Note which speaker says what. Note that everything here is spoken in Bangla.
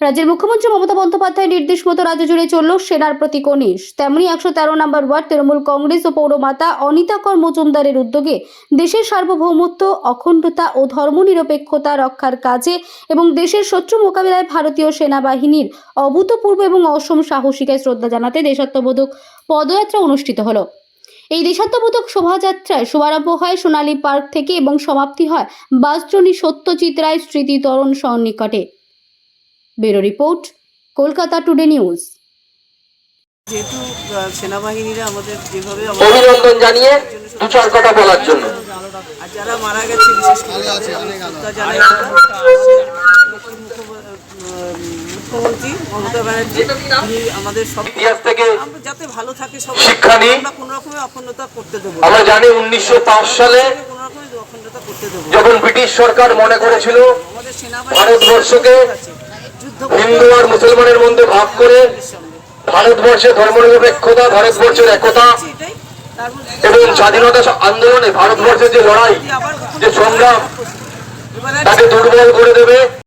Speaker 1: রাজ্যের মুখ্যমন্ত্রী মমতা বন্দ্যোপাধ্যায়ের নির্দেশ মতো রাজ্য জুড়ে চলল সেনার প্রতি কনিষ তেমনি একশো তেরো নম্বর ওয়ার্ড, তৃণমূল কংগ্রেস ও পৌরমাতা অনিতা কর মজুমদারের উদ্যোগে দেশের সার্বভৌমত্ব, অখণ্ডতা ও ধর্মনিরপেক্ষতা রক্ষার কাজে এবং দেশের শত্রু মোকাবিলায় ভারতীয় সেনাবাহিনীর অভূতপূর্ব এবং অসম সাহসিকায় শ্রদ্ধা জানাতে দেশাত্মবোধক পদযাত্রা অনুষ্ঠিত হলো। এই দেশাত্মবোধক শোভাযাত্রায় শুভারম্ভ হয় সোনালী পার্ক থেকে এবং সমাপ্তি হয় বাসজনী সত্যজিৎ রায় স্মৃতি তরণ সন্নিকটে bureau report Kolkata today news.
Speaker 2: যেহেতু সেনাবাহিনীরা আমাদের যেভাবে
Speaker 3: অভিনন্দন জানিয়ে দু চার কথা বলার জন্য।
Speaker 2: আর যারা মারা গেছে বিশেষ করে মুখ্যমন্ত্রী মমতা ব্যানার্জি আমাদের সব
Speaker 3: ইতিহাস থেকে
Speaker 2: আমরা যাতে ভালো থাকে সবাই
Speaker 3: শিক্ষা নিই।
Speaker 2: আমরা কোনো রকমের অখণ্ডতা করতে দেবো
Speaker 3: আমরা জানি উনিশশো পাঁচ সালে
Speaker 2: কোনো রকমের অখণ্ডতা করতে দেবো
Speaker 3: যখন ব্রিটিশ সরকার মনে করেছিল
Speaker 2: আমাদের
Speaker 3: ভারতবর্ষকে হিন্দু আর মুসলমানের মধ্যে ভাগ করে ভারতবর্ষে ধর্মনিরপেক্ষতা, ভারতবর্ষের একতা এবং স্বাধীনতা আন্দোলনে ভারতবর্ষের যে লড়াই, যে সংগ্রাম, তাকে দুর্বল করে দেবে।